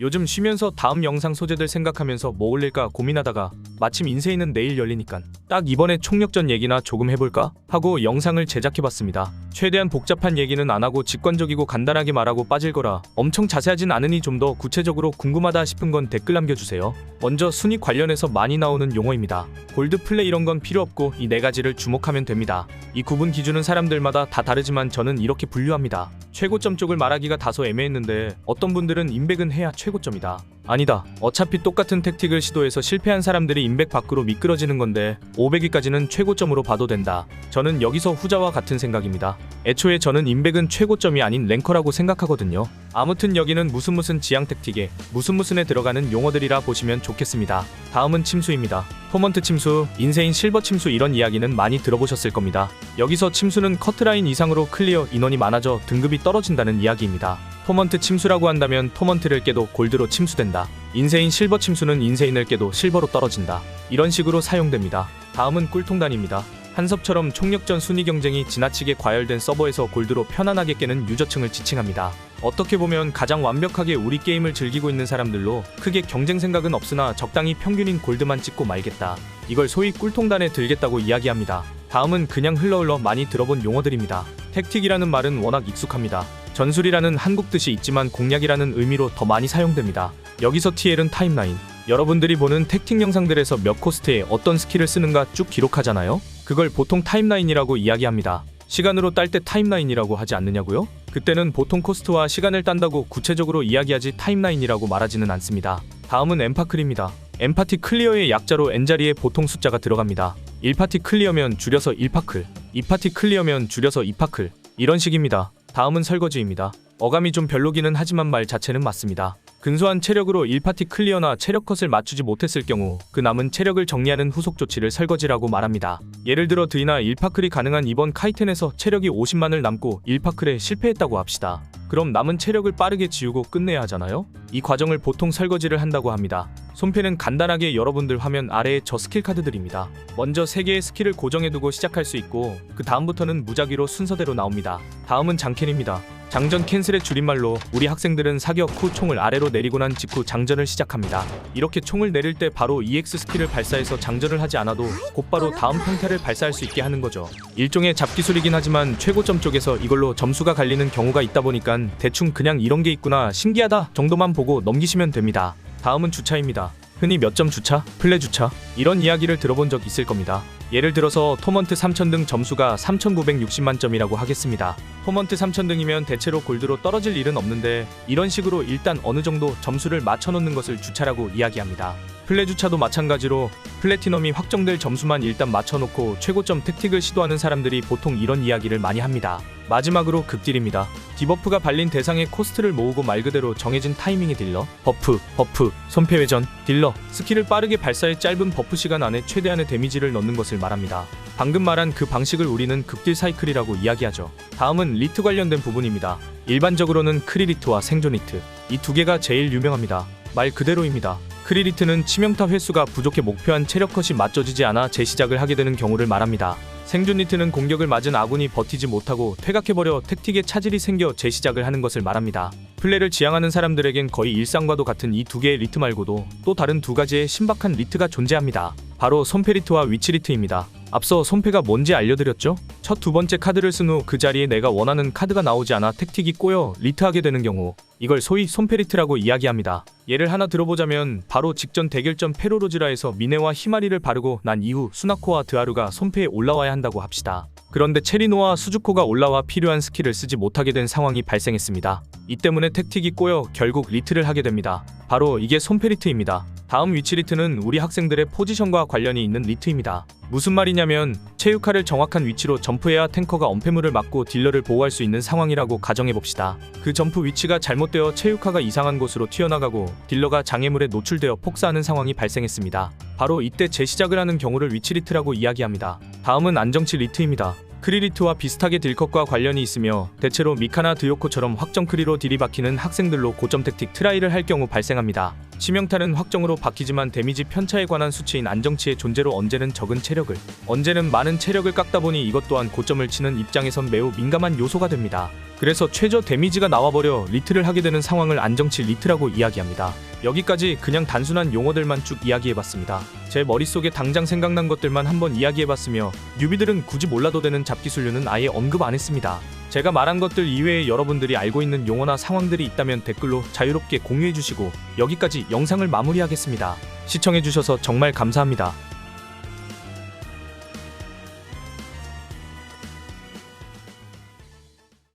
요즘 쉬면서 다음 영상 소재들 생각하면서 뭐 올릴까 고민하다가 마침 인세이는 내일 열리니깐 딱 이번에 총력전 얘기나 조금 해볼까 하고 영상을 제작해봤습니다. 최대한 복잡한 얘기는 안 하고 직관적이고 간단하게 말하고 빠질 거라 엄청 자세하진 않으니 좀 더 구체적으로 궁금하다 싶은 건 댓글 남겨주세요. 먼저 순위 관련해서 많이 나오는 용어입니다. 골드 플레이 이런 건 필요 없고 이 네 가지를 주목하면 됩니다. 이 구분 기준은 사람들마다 다 다르지만 저는 이렇게 분류합니다. 최고점 쪽을 말하기가 다소 애매했는데 어떤 분들은 인백은 해야 최고 점이다. 아니다. 어차피 똑같은 택틱을 시도해서 실패한 사람들이 인백 밖으로 미끄러지는 건데 500위까지는 최고점으로 봐도 된다. 저는 여기서 후자와 같은 생각입니다. 애초에 저는 인백은 최고점이 아닌 랭커라고 생각하거든요. 아무튼 여기는 무슨 무슨 지향 택틱에 무슨 무슨에 들어가는 용어들이라 보시면 좋겠습니다. 다음은 침수입니다. 포먼트 침수, 인세인 실버 침수 이런 이야기는 많이 들어보셨을 겁니다. 여기서 침수는 커트라인 이상으로 클리어 인원이 많아져 등급이 떨어진다는 이야기입니다. 토먼트 침수라고 한다면 토먼트를 깨도 골드로 침수된다. 인세인 실버 침수는 인세인을 깨도 실버로 떨어진다. 이런 식으로 사용됩니다. 다음은 꿀통단입니다. 한섭처럼 총력전 순위 경쟁이 지나치게 과열된 서버에서 골드로 편안하게 깨는 유저층을 지칭합니다. 어떻게 보면 가장 완벽하게 우리 게임을 즐기고 있는 사람들로 크게 경쟁 생각은 없으나 적당히 평균인 골드만 찍고 말겠다. 이걸 소위 꿀통단에 들겠다고 이야기합니다. 다음은 그냥 흘러흘러 많이 들어본 용어들입니다. 택틱이라는 말은 워낙 익숙합니다. 전술이라는 한국 뜻이 있지만 공략이라는 의미로 더 많이 사용됩니다. 여기서 TL은 타임라인. 여러분들이 보는 택틱 영상들에서 몇 코스트에 어떤 스킬을 쓰는가 쭉 기록하잖아요? 그걸 보통 타임라인이라고 이야기합니다. 시간으로 딸 때 타임라인이라고 하지 않느냐고요? 그때는 보통 코스트와 시간을 딴다고 구체적으로 이야기하지 타임라인이라고 말하지는 않습니다. 다음은 엠파클입니다. 엠파티 클리어의 약자로 N자리에 보통 숫자가 들어갑니다. 1파티 클리어면 줄여서 1파클, 2파티 클리어면 줄여서 2파클 이런 식입니다. 다음은 설거지입니다. 어감이 좀 별로기는 하지만 말 자체는 맞습니다. 근소한 체력으로 1파티 클리어나 체력 컷을 맞추지 못했을 경우 그 남은 체력을 정리하는 후속 조치를 설거지라고 말합니다. 예를 들어 드이나 1파클이 가능한 이번 카이텐에서 체력이 50만을 남고 1파클에 실패했다고 합시다. 그럼 남은 체력을 빠르게 지우고 끝내야 하잖아요? 이 과정을 보통 설거지를 한다고 합니다. 손패는 간단하게 여러분들 화면 아래에 저 스킬 카드들입니다. 먼저 3개의 스킬을 고정해두고 시작할 수 있고 그 다음부터는 무작위로 순서대로 나옵니다. 다음은 장캔입니다. 장전 캔슬의 줄임말로 우리 학생들은 사격 후 총을 아래로 내리고 난 직후 장전을 시작합니다. 이렇게 총을 내릴 때 바로 EX 스킬을 발사해서 장전을 하지 않아도 곧바로 다음 평타를 발사할 수 있게 하는 거죠. 일종의 잡기술이긴 하지만 최고점 쪽에서 이걸로 점수가 갈리는 경우가 있다 보니까 대충 그냥 이런 게 있구나 신기하다 정도만 보고 넘기시면 됩니다. 다음은 주차입니다. 흔히 몇 점 주차, 플레 주차 이런 이야기를 들어본 적 있을 겁니다. 예를 들어서 토먼트 3000 등 점수가 3960만 점이라고 하겠습니다. 토먼트 3000 등이면 대체로 골드로 떨어질 일은 없는데 이런 식으로 일단 어느 정도 점수를 맞춰놓는 것을 주차라고 이야기합니다. 플레 주차도 마찬가지로 플래티넘이 확정될 점수만 일단 맞춰놓고 최고점 택틱을 시도하는 사람들이 보통 이런 이야기를 많이 합니다. 마지막으로 극딜입니다. 디버프가 발린 대상의 코스트를 모으고 말 그대로 정해진 타이밍의 딜러, 버프, 버프, 손패 회전, 딜러, 스킬을 빠르게 발사해 짧은 버프 시간 안에 최대한의 데미지를 넣는 것을 말합니다. 방금 말한 그 방식을 우리는 극딜 사이클이라고 이야기하죠. 다음은 리트 관련된 부분입니다. 일반적으로는 크리리트와 생존 리트 이 두 개가 제일 유명합니다. 말 그대로입니다. 크리리트는 치명타 횟수가 부족해 목표한 체력 컷이 맞춰지지 않아 재시작을 하게 되는 경우를 말합니다. 생존 리트는 공격을 맞은 아군이 버티지 못하고 퇴각해버려 택틱에 차질이 생겨 재시작을 하는 것을 말합니다. 플레를 지향하는 사람들에겐 거의 일상과도 같은 이 두 개의 리트 말고도 또 다른 두 가지의 신박한 리트가 존재합니다. 바로 손패 리트와 위치 리트입니다. 앞서 손패가 뭔지 알려드렸죠? 첫 두 번째 카드를 쓴 후 그 자리에 내가 원하는 카드가 나오지 않아 택틱이 꼬여 리트하게 되는 경우 이걸 소위 손페리트라고 이야기합니다. 예를 하나 들어보자면 바로 직전 대결전 페로로즈라에서 미네와 히마리를 바르고 난 이후 수나코와 드하루가 손패에 올라와야 한다 고 합시다. 그런데 체리노와 수즈코가 올라와 필요한 스킬을 쓰지 못하게 된 상황이 발생했습니다. 이 때문에 택틱이 꼬여 결국 리트를 하게 됩니다. 바로 이게 손페리트입니다. 다음 위치 리트는 우리 학생들의 포지션과 관련이 있는 리트입니다. 무슨 말이냐면 체육카를 정확한 위치로 점프해야 탱커가 엄폐물을 막고 딜러를 보호할 수 있는 상황이라고 가정해 봅시다. 그 점프 위치가 잘못되어 체육카가 이상한 곳으로 튀어나가고 딜러가 장애물에 노출되어 폭사하는 상황이 발생했습니다. 바로 이때 재시작을 하는 경우를 위치 리트라고 이야기합니다. 다음은 안정치 리트입니다. 크리리트와 비슷하게 딜컷과 관련이 있으며 대체로 미카나 드요코처럼 확정 크리로 딜이 박히는 학생들로 고점 택틱 트라이를 할 경우 발생합니다. 치명타는 확정으로 박히지만 데미지 편차에 관한 수치인 안정치의 존재로 언제는 적은 체력을 언제는 많은 체력을 깎다 보니 이것 또한 고점을 치는 입장에선 매우 민감한 요소가 됩니다. 그래서 최저 데미지가 나와버려 리트를 하게 되는 상황을 안정치 리트라고 이야기합니다. 여기까지 그냥 단순한 용어들만 쭉 이야기해봤습니다. 제 머릿속에 당장 생각난 것들만 한번 이야기해봤으며 뉴비들은 굳이 몰라도 되는 잡기술류는 아예 언급 안 했습니다. 제가 말한 것들 이외에 여러분들이 알고 있는 용어나 상황들이 있다면 댓글로 자유롭게 공유해주시고 여기까지 영상을 마무리하겠습니다. 시청해주셔서 정말 감사합니다.